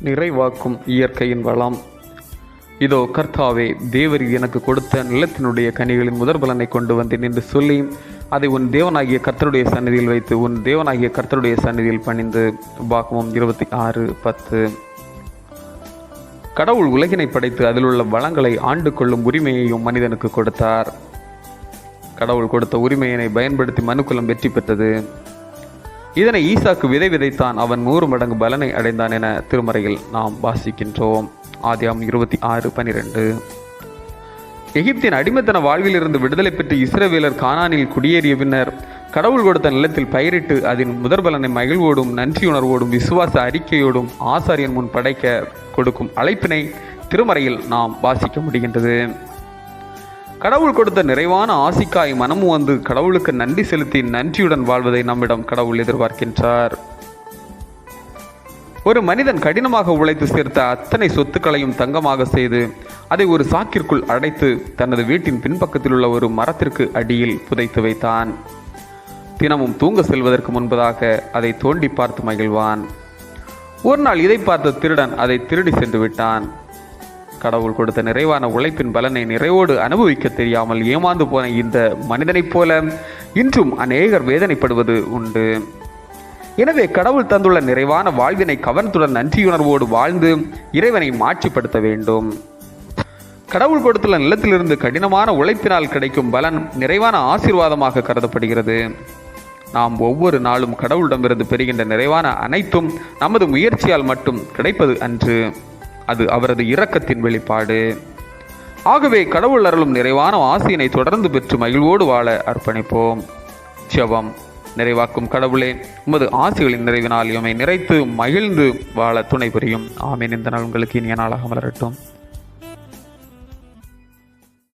நிறைவாக்கும் இயற்கையின் வளம். இதோ கர்த்தாவே தேவர் எனக்கு கொடுத்த நிலத்தினுடைய கனிகளின் முதற் பலனை கொண்டு வந்தேன் என்று சொல்லி அதை உன் தேவனாகிய கர்த்தருடைய சந்நிதியில் வைத்து உன் தேவனாகிய கர்த்தருடைய சந்நிதியில் பணிந்து. பாகமும் இருபத்தி ஆறு பத்து. கடவுள் உலகினை படைத்து அதில் உள்ள வளங்களை ஆண்டு கொள்ளும் உரிமையையும் மனிதனுக்கு கொடுத்தார். கடவுள் கொடுத்த உரிமையினை பயன்படுத்தி மனுக்குலம் வெற்றி பெற்றது. இதனை ஈசாக்கு விதை விதைத்தான். அவன் நூறு மடங்கு பலனை அடைந்தான் என திருமறையில் நாம் வாசிக்கின்றோம். ஆதியாம் இருபத்தி ஆறு பனிரெண்டு. எகிப்தின் அடிமைத்தன வாழ்விலிருந்து விடுதலை பெற்று இஸ்ரவேலர் கானானில் குடியேறிய பின்னர் கடவுள் கொடுத்த நிலத்தில் பயிரிட்டு அதன் முதற்பலனை மகிழ்வோடும் நன்றியுணர்வோடும் விசுவாச அறிக்கையோடும் ஆசாரியன் முன் படைக்க கொடுக்கும் அழைப்பினை திருமறையில் நாம் வாசிக்க முடிகின்றது. கடவுள் கொடுத்த நிறைவான ஆசிக்காய் மனமும் வந்து கடவுளுக்கு நன்றி செலுத்தி நன்றியுடன் வாழ்வதை நம்மிடம் கடவுள் எதிர்பார்க்கின்றார். ஒரு மனிதன் கடினமாக உழைத்து சேர்த்த அத்தனை சொத்துக்களையும் தங்கமாக செய்து அதை ஒரு சாக்கிற்குள் அடைத்து தனது வீட்டின் பின்பக்கத்தில் உள்ள ஒரு மரத்திற்கு அடியில் புதைத்து வைத்தான். தினமும் தூங்க செல்வதற்கு முன்பதாக அதை தோண்டி பார்த்து மகிழ்வான். ஒரு நாள் இதை பார்த்த திருடன் அதை திருடி சென்று விட்டான். கடவுள் கொடுத்த நிறைவான உழைப்பின் பலனை நிறைவோடு அனுபவிக்க தெரியாமல் ஏமாந்து போன இந்த மனிதனைப் போல இன்றும் அநேகர் வேதனைப்படுவது உண்டு. எனவே கடவுள் தந்துள்ள நிறைவான வாழ்வினை கவனத்துடன் நன்றியுணர்வோடு வாழ்ந்து இறைவனை மாட்சிப்படுத்த வேண்டும். கடவுள் கொடுத்துள்ள நிலத்திலிருந்து கடினமான உழைப்பினால் கிடைக்கும் பலன் நிறைவான ஆசீர்வாதமாக கருதப்படுகிறது. நாம் ஒவ்வொரு நாளும் கடவுளிடமிருந்து பெறுகின்ற நிறைவான அனைத்தும் நமது முயற்சியால் மட்டும் கிடைப்பது அன்று. அது அவரது இரக்கத்தின் வெளிப்பாடு. ஆகவே கடவுள் அருளும் நிறைவான ஆசியினை தொடர்ந்து பெற்று மகிழ்வோடு வாழ அர்ப்பணிப்போம். ஜெபம் நிறைவாக்கும் கடவுளே உமது ஆசிகளின் நிறைவினால் எம்மை நிறைத்து மகிழ்ந்து வாழ துணை புரியும். ஆமீன். இந்த நாள் உங்களுக்கு இனிய நாளாக மலரட்டும்.